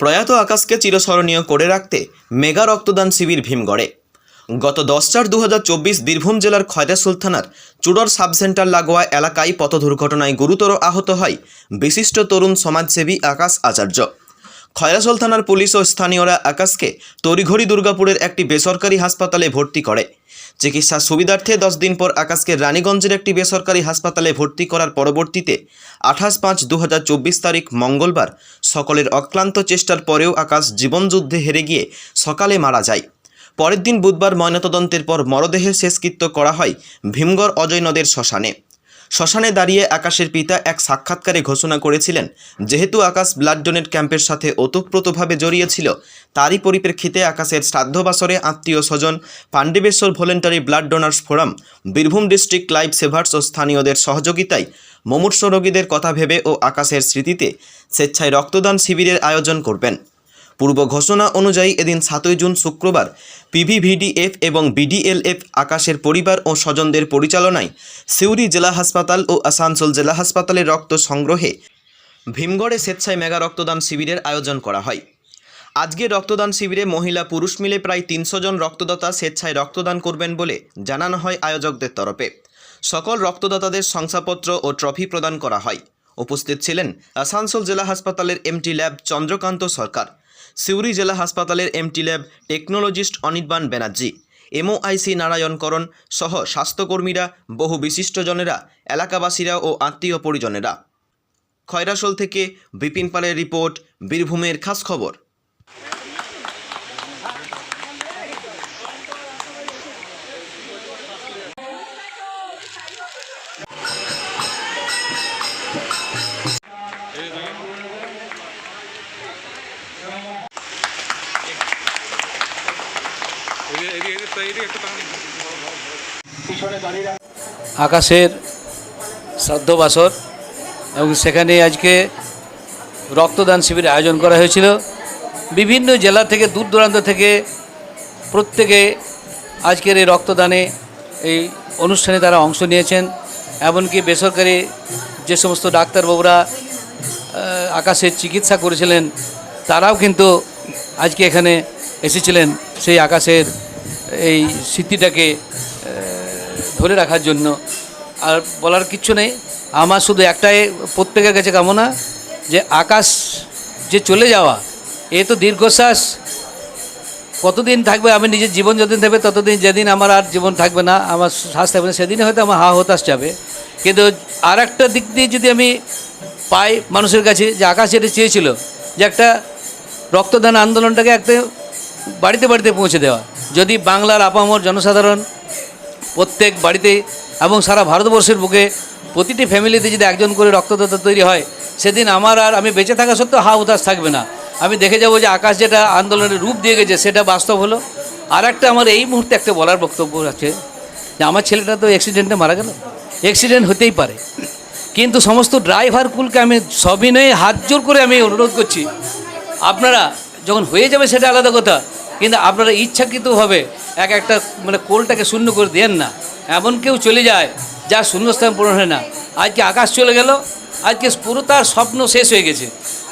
প্রয়াত আকাশকে চিরস্মরণীয় করে রাখতে মেগা রক্তদান শিবির ভীমগড়ে। গত দশ চার দু বীরভূম জেলার খয়রা সুলতানার চুডর সাবসেন্টার লাগোয়া এলাকায় পথ দুর্ঘটনায় গুরুতর আহত হয় বিশিষ্ট তরুণ সমাজসেবী আকাশ আচার্য। খয়রাসোল থানার পুলিশ ও স্থানীয়রা আকাশকে তড়িঘড়ি দুর্গাপুরের একটি বেসরকারি হাসপাতালে ভর্তি করে। চিকিৎসা সুবিধার্থে দশ দিন পর আকাশকে রানীগঞ্জের একটি বেসরকারি হাসপাতালে ভর্তি করার পরবর্তীতে আঠাশ পাঁচ দু তারিখ মঙ্গলবার সকলের অক্লান্ত চেষ্টার পরেও আকাশ জীবনযুদ্ধে হেরে গিয়ে সকালে মারা যায়। পরের দিন বুধবার ময়নাতদন্তের পর মরদেহের শেষকৃত্য করা হয় ভীমগড় অজয় নদের শ্মশানে। শ্মশানে দাঁড়িয়ে আকাশের পিতা এক সাক্ষাৎকারে ঘোষণা করেছিলেন, যেহেতু আকাশ ব্লাড ডোনেট ক্যাম্পের সাথে ওতপ্রোতভাবে জড়িয়েছিল, তারই পরিপ্রেক্ষিতে আকাশের শ্রাদ্ধবাসরে আত্মীয় স্বজন, Pandabeswar voluntary blood donors forum, Birbhum district life savers ও স্থানীয়দের সহযোগিতায় মমূর্ষ রোগীদের কথা ভেবে ও আকাশের স্মৃতিতে স্বেচ্ছায় রক্তদান শিবিরের আয়োজন করবেন। পূর্ব ঘোষণা অনুযায়ী এদিন সাতই জুন শুক্রবার পিভিভিডিএফ এবং বিডিএলএফ আকাশের পরিবার ও স্বজনদের পরিচালনায় সিউড়ি জেলা হাসপাতাল ও আসানসোল জেলা হাসপাতালে রক্ত সংগ্রহে ভীমগড়ে স্বেচ্ছায় মেগা রক্তদান শিবিরের আয়োজন করা হয়। আজকে রক্তদান শিবিরে মহিলা পুরুষ মিলে প্রায় তিনশো জন রক্তদাতা স্বেচ্ছায় রক্তদান করবেন বলে জানানো হয় আয়োজকদের তরফে। সকল রক্তদাতাদের শংসাপত্র ও ট্রফি প্রদান করা হয়। উপস্থিত ছিলেন আসানসোল জেলা হাসপাতালের এমটি ল্যাব চন্দ্রকান্ত সরকার। সিউড়ি জেলা হাসপাতালের MT lab technologist Anirban Banerjee. MOIC Narayankaran সহ স্বাস্থ্যকর্মীরা, বহু বিশিষ্টজনেরা, এলাকাবাসীরা ও আত্মীয় পরিজনেরা। খয়রাসোল থেকে বিপিন পালের রিপোর্ট, বীরভূমের খাস খবর। আকাশের শ্রাদ্ধবাসর এবং সেখানে আজকে রক্তদান শিবির আয়োজন করা হয়েছিল। বিভিন্ন জেলা থেকে, দূর দূরান্ত থেকে প্রত্যেকে আজকের এই রক্তদানে এই অনুষ্ঠানে তারা অংশ নিয়েছেন। এমনকি বেসরকারি যে সমস্ত ডাক্তারবাবুরা আকাশের চিকিৎসা করেছিলেন, তারাও কিন্তু আজকে এখানে এসেছিলেন সেই আকাশের এই স্মৃতিটাকে ধরে রাখার জন্য। আর বলার কিচ্ছু নেই। আমার শুধু একটাই প্রত্যেকের কাছে কামনা, যে আকাশ যে চলে যাওয়া, এ তো দীর্ঘশ্বাস। কতদিন থাকবে, আমি নিজের জীবন যতদিন থাকবে, ততদিন যেদিন আমার আর জীবন থাকবে না, আমার শ্বাস থাকবে না সেদিনে হয়তো আমার হা হতাশ যাবে। কিন্তু আর একটা দিক দিয়ে যদি আমি পাই মানুষের কাছে, যে আকাশ যেটা চেয়েছিল, যে একটা রক্তদান আন্দোলনটাকে একটা বাড়িতে বাড়িতে পৌঁছে দেওয়া। যদি বাংলার আপামর জনসাধারণ প্রত্যেক বাড়িতে এবং সারা ভারতবর্ষের বুকে প্রতিটি ফ্যামিলিতে যদি একজন করে রক্তদাতা তৈরি হয়, সেদিন আমার আর আমি বেঁচে থাকা সত্ত্বেও হা উদাস থাকবে না। আমি দেখে যাব যে আকাশ যেটা আন্দোলনের রূপ দিয়ে গেছে, সেটা বাস্তব হলো। আর একটা আমার এই মুহূর্তে একটা বলার বক্তব্য আছে যে, আমার ছেলেটা তো অ্যাক্সিডেন্টে মারা গেল। অ্যাক্সিডেন্ট হতেই পারে। কিন্তু সমস্ত ড্রাইভার কুলকে আমি সবিনয়ে হাত জোর করে আমি অনুরোধ করছি, আপনারা যখন হয়ে যাবে সেটা আলাদা কথা কিন্তু আপনারা ইচ্ছাকৃতভাবে এক একটা মানে কোলটাকে শূন্য করে দেন না। এমন কেউ চলে যায় যা শূন্যস্থান পূরণ হয় না। আজকে আকাশ চলে গেল, আজকে পুরো তার স্বপ্ন শেষ হয়ে গেছে।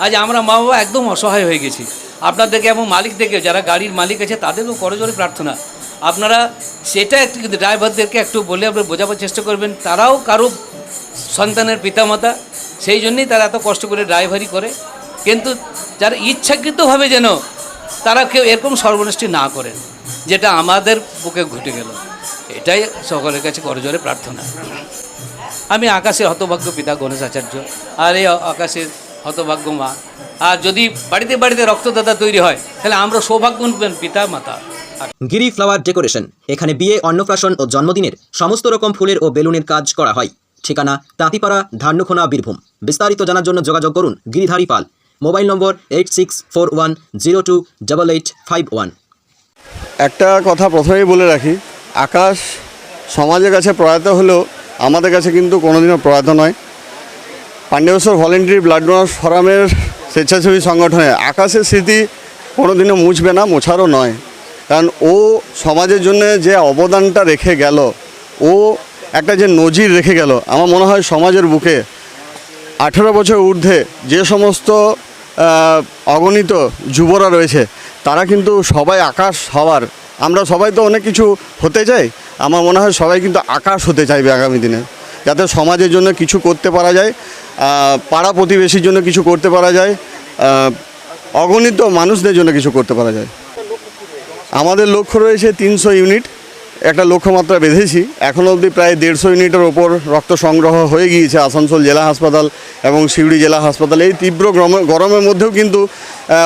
আজ আমরা মা বাবা একদম অসহায় হয়ে গেছি। আপনাদেরকে এবং মালিক থেকে, যারা গাড়ির মালিক আছে, তাদেরও করজোরে প্রার্থনা। আপনারা সেটা একটু কিন্তু ড্রাইভারদেরকে একটু বলে আপনি বোঝাবার চেষ্টা করবেন, তারাও কারও সন্তানের পিতামাতা, সেই জন্যই তারা এত কষ্ট করে ড্রাইভারি করে। কিন্তু যারা ইচ্ছাকৃতভাবে যেন তারা কেউ এরকম সর্বনষ্টি না করেন, যেটা আমাদের বুকে ঘটে গেল। এটাই সকলের কাছে করজোরে প্রার্থনা। আমি আকাশের হতভাগ্য পিতা গণেশ আচার্য, আর এই আকাশের হতভাগ্য মা। আর যদি বাড়িতে বাড়িতে রক্তদাতা তৈরি হয়, তাহলে আমরা সৌভাগ্যবান পিতা মাতা। গিরি ফ্লাওয়ার ডেকোরেশন, এখানে বিয়ে, অন্নপ্রাশন ও জন্মদিনের সমস্ত রকম ফুলের ও বেলুনের কাজ করা হয়। ঠিকানা তাঁতিপাড়া ধান্যখোনা বীরভূম। বিস্তারিত জানার জন্য যোগাযোগ করুন Giridhari Pal. Mobile number eight six four one zero two double eight five one একটা কথা প্রথমেই বলে রাখি, আকাশ সমাজের কাছে প্রয়াত হলেও আমাদের কাছে কিন্তু কোনোদিনও প্রয়াত নয়। পাণ্ডবেশ্বর ভলেন্টারি ব্লাড ডোনার ফোরামের স্বেচ্ছাসেবী সংগঠনে আকাশের স্মৃতি কোনোদিনও মুছবে না, মোছারও নয়। কারণ ও সমাজের জন্য যে অবদানটা রেখে গেল, ও একটা যে নজির রেখে গেল, আমার মনে হয় সমাজের বুকে আঠেরো বছর ঊর্ধ্বে যে সমস্ত অগণিত যুবরা রয়েছে। তারা কিন্তু সবাই আকাশ হওয়ার। আমরা সবাই তো অনেক কিছু হতে চাই। আমার মনে হয় সবাই কিন্তু আকাশ হতে চাইবে আগামী দিনে। যাতে সমাজের জন্য কিছু করতে পারা যায় পাড়া প্রতিবেশীর জন্য কিছু করতে পারা যায় অগণিত মানুষদের জন্য কিছু করতে পারা যায়। আমাদের লক্ষ্য রয়েছে তিনশো ইউনিট। একটা লক্ষ্যমাত্রা বেঁধেছি। এখন অবধি প্রায় দেড়শো ইউনিটের ওপর রক্ত সংগ্রহ হয়ে গিয়েছে আসানসোল জেলা হাসপাতাল এবং শিউড়ি জেলা হাসপাতাল। এই তীব্র গরমে- গরমের মধ্যেও কিন্তু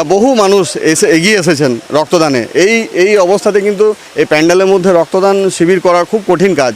বহু মানুষ এসে, এগিয়ে এসেছেন রক্তদানে। এই এই অবস্থাতে কিন্তু এই প্যান্ডেলের মধ্যে রক্তদান শিবির করা খুব কঠিন কাজ।